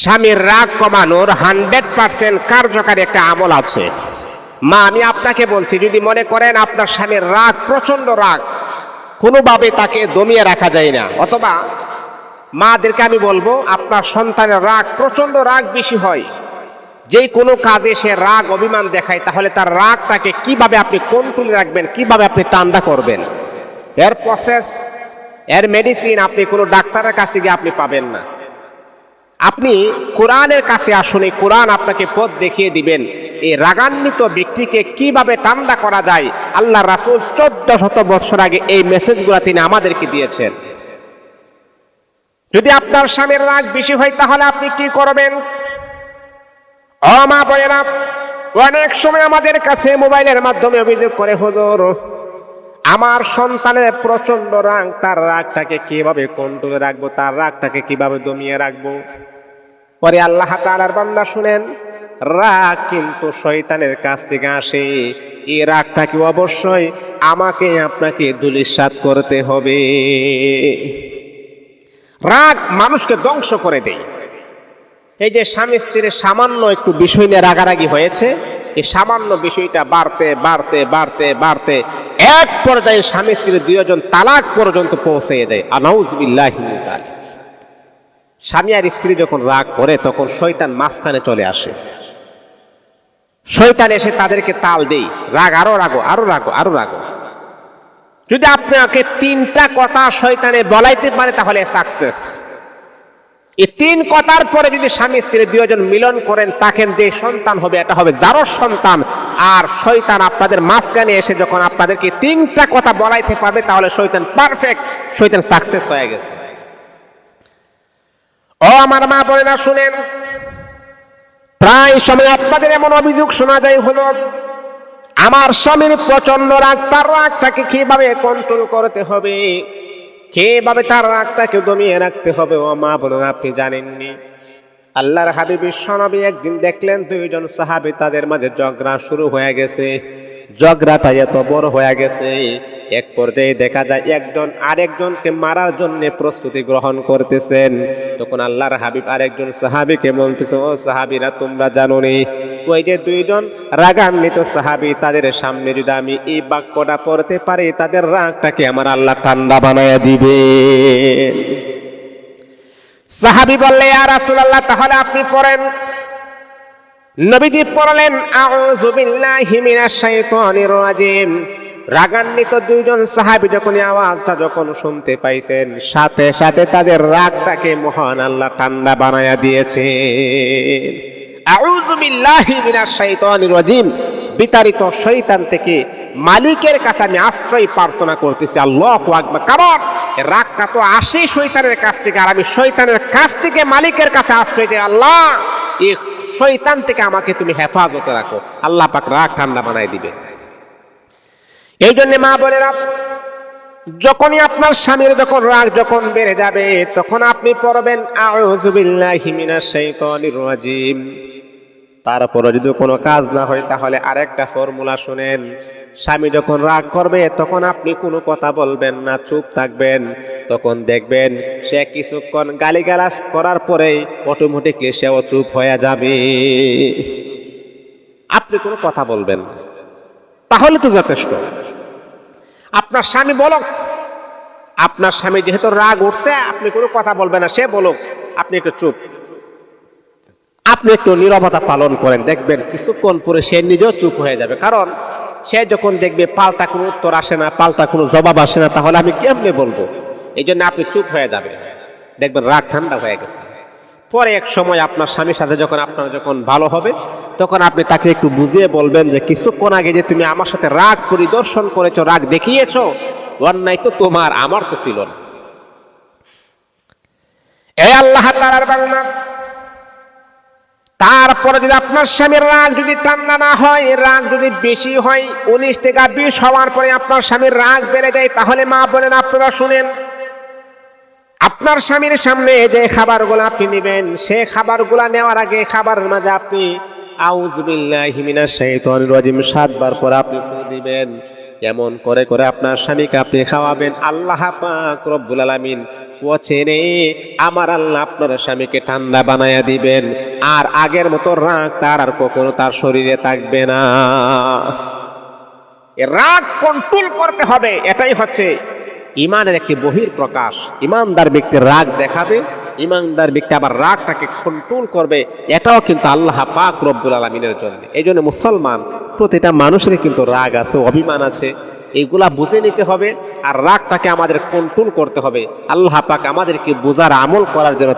স্বামীর রাগ কমানোর হান্ড্রেড পার্সেন্ট কার্যকারী একটা আমল আছে। মা, আমি আপনাকে বলছি, যদি মনে করেন আপনার স্বামীর রাগ প্রচণ্ড রাগ, কোনোভাবে তাকে দমিয়ে রাখা যায় না। অথবা মাদেরকে আমি বলব, আপনার সন্তানের রাগ প্রচণ্ড রাগ বেশি হয়। যে কোনো কাজে সে রাগ অভিমান দেখায়, তাহলে তার রাগটাকে কীভাবে আপনি কন্ট্রোলে রাখবেন, কীভাবে আপনি ঠান্ডা করবেন? এর প্রসেস এর মেডিসিন আপনি কোনো ডাক্তারের কাছে গিয়ে আপনি পাবেন না। আপনি কোরআনের কাছে আসুন, এই কোরআন আপনাকে পথ দেখিয়ে দিবেন। এই রাগান্বিত ব্যক্তিকে কীভাবে ঠান্ডা করা যায়? আল্লাহ রাসুল চোদ্দ শত বছর আগে এই মেসেজগুলো তিনি আমাদেরকে দিয়েছেন। যদি আপনার স্বামীর রাগ বেশি হয়, তাহলে আপনি কি করবেন? ও মা বোনেরা, অনেক সময় আমাদের কাছে মোবাইলের মাধ্যমে অভিযোগ করে, হুজুর আমার সন্তানের প্রচণ্ড রাগ, তার রাগটাকে কীভাবে কন্ট্রোলে রাখব, তার রাগটাকে কীভাবে দমিয়ে রাখব? পরে আল্লাহ তাআলার বান্দা শুনেন, রাগ কিন্তু শয়তানের কাছ থেকে আসে। এই রাগটাকে অবশ্যই আমাকে আপনাকে দুলিশাত করতে হবে। রাগ মানুষকে ধ্বংস করে দেয়। এই যে স্বামী স্ত্রীর সামান্য একটু বিষয় নিয়ে রাগারাগি হয়েছে, এই সামান্য বিষয়টা বাড়তে বাড়তে বাড়তে বাড়তে এক পর্যায়ে স্বামী স্ত্রীর দুজন তালাক পর্যন্ত পৌঁছে যায়। আনাউজবিল্লাহ স্বামী আর স্ত্রী যখন রাগ করে, তখন শয়তান মাঝখানে চলে আসে। শয়তান এসে তাদেরকে তাল দেই রাগ, আরও রাগো আরও রাগো আরও রাগো। যদি আপনাকে তিনটা কথা শয়তানে বলাইতে পারে, তাহলে সাকসেস এই তিন কথার পরে যদি স্বামী স্ত্রী দুজন মিলন করেন তাকে যে সন্তান হবে, এটা হবে যারো সন্তান। আর শয়তান আপনাদের মাঝখানে এসে যখন আপনাদেরকে তিনটা কথা বলাইতে পারবে, তাহলে শয়তান পারফেক্ট শয়তান সাকসেস হয়ে গেছে। ও আমার মা বলে না শুনেন, প্রায় সময় আপনাদের এমন অভিযোগ শোনা যায় হলো, আমার স্বামীর প্রচণ্ড রাগ তার রাগটাকে কীভাবে কন্ট্রোল করতে হবে? কীভাবে তার রাগটাকে দমিয়ে রাখতে হবে? ও মা বোনেরা আপনি জানেননি? আল্লাহর হাবিব বিশ্বনবী একদিন দেখলেন, দুইজন সাহাবি তাদের মাঝে ঝগড়া শুরু হয়ে গেছে। ঝগড়াটা এত বড় হয়ে গেছে এক পর্যায়ে দেখা যায় একজন আরেকজনকে মারার জন্য প্রস্তুতি গ্রহণ করতেছেন। তখন আল্লাহর হাবিব আরেকজন সাহাবীকে বলতেছে, ও সাহাবীরা, তোমরা জানো নি ওই যে দুইজন রাগান্বিত সাহাবী, তাদের সামনে যদি আমি এই বাক্যটা পড়তে পারি, তাদের রাগটাকে আমার আল্লাহ ঠান্ডা বানায় দিবে। সাহাবী বললে আর আসল আল্লাহ তাহলে আপনি পড়েন। নবীজি পড়লেন, আউযু বিল্লাহি মিনাশ শাইতানির রাজিম। রাগান্বিত দুইজন সাহাবী যখন আওয়াজটা যখন শুনতে পাইছেন, সাথে সাথে তাদের রাগটাকে মহান আল্লাহ ঠান্ডা বানায়া রাজিম। বিতাড়িত শয়তান থেকে মালিকের কাছে আমি আশ্রয় প্রার্থনা করতেছি, আল্লাহু আকবার। কারণ রাগটা তো আসে শয়তানের কাছ থেকে, আর আমি শয়তানের কাছ থেকে মালিকের কাছে আশ্রয় চাই। আল্লাহ, এই শয়তান থেকে আমাকে তুমি হেফাজতে রাখো। আল্লাহ পাক রাগ ঠান্ডা বানাই দিবে এই জন্য মা বোনেরা, যখনই আপনার স্বামীর যখন রাগ যখন বেড়ে যাবে, তখন আপনি পড়বেন তারপরে যদি কোনো কাজ না হয়, তাহলে আরেকটা ফর্মুলা শুনেন। স্বামী যখন রাগ করবে, তখন আপনি কোনো কথা বলবেন না, চুপ থাকবেন। তখন দেখবেন, সে কিছুক্ষণ গালিগালাজ করার পরেই অটোমেটিকলি সেও চুপ হয়ে যাবে। আপনি কোনো কথা বলবেন তাহলে তো যথেষ্ট। আপনার স্বামী বলক। আপনার স্বামী যেহেতু রাগ উঠছে, আপনি কোনো কথা বলবেন না, সে বলুক। আপনি একটু চুপ। আপনি একটু নীরবতা পালন করেন, দেখবেন কিছুক্ষণ পরে সে নিজেও চুপ হয়ে যাবে। কারণ সে যখন দেখবে পাল্টা কোনো উত্তর আসে না, পাল্টা কোনো জবাব আসে না, তাহলে আমি কেমনে বলব? এই জন্য আপনি চুপ হয়ে যাবে দেখবেন রাগ ঠান্ডা হয়ে গেছে। পরে এক সময় আপনার স্বামীর সাথে যখন আপনার যখন ভালো হবে, তখন আপনি তাকে একটু বুঝিয়ে বলবেন যে, কিছুক্ষণ আগে যে তুমি আমার সাথে রাগ পরিদর্শন করেছ, রাগ দেখিয়েছো, অন্যায় তো তোমার, আমার তো ছিল না। এই আল্লাহ তারপরে যদি আপনার স্বামীর রাগ যদি ঠান্ডা না হয়, রাগ যদি বেশি হয়, উনিশ থেকে বিশ হওয়ার পরে আপনার স্বামীর রাগ বেড়ে যায়, তাহলে মা বলেন আপনারা শুনেন আপনার স্বামীর সামনে যে খাবারগুলো আপনি নেবেন, সে খাবারগুলো নেওয়ার আগে খাবারের মাঝে আপনি আউজবিল্লাহি মিনাশ শাইতানির রাজিম, সাতবার পর আপনি ফু দিবেন। এমন করে করে আপনার স্বামীকে আপনি খাওয়াবেন। আল্লাহ পাক রব্বুল আলামিন পচেনে আমার আল্লাহ আপনার স্বামীকে ঠান্ডা বানায়া দিবেন। আর আগের মতো রাগ তার আর কখনো তার শরীরে থাকবে না। রাগ কন্ট্রোল করতে হবে, এটাই হচ্ছে ইমানের একটি বহির প্রকাশ। ইমানদার ব্যক্তির রাগ দেখাবে, ইমানদার ব্যক্তি আবার রাগটাকে কন্ট্রোল করবে। এটাও কিন্তু আল্লাহ পাক রব্বুল আলমিনের জন্য। এই জন্য মুসলমান, প্রতিটা মানুষের কিন্তু রাগ আছে, অভিমান আছে। এইগুলা বুঝে নিতে হবে আর রাগটাকে আমাদের কন্ট্রোল করতে হবে। আল্লাহ পাক আমাদেরকে বোঝার আমল করার জন্য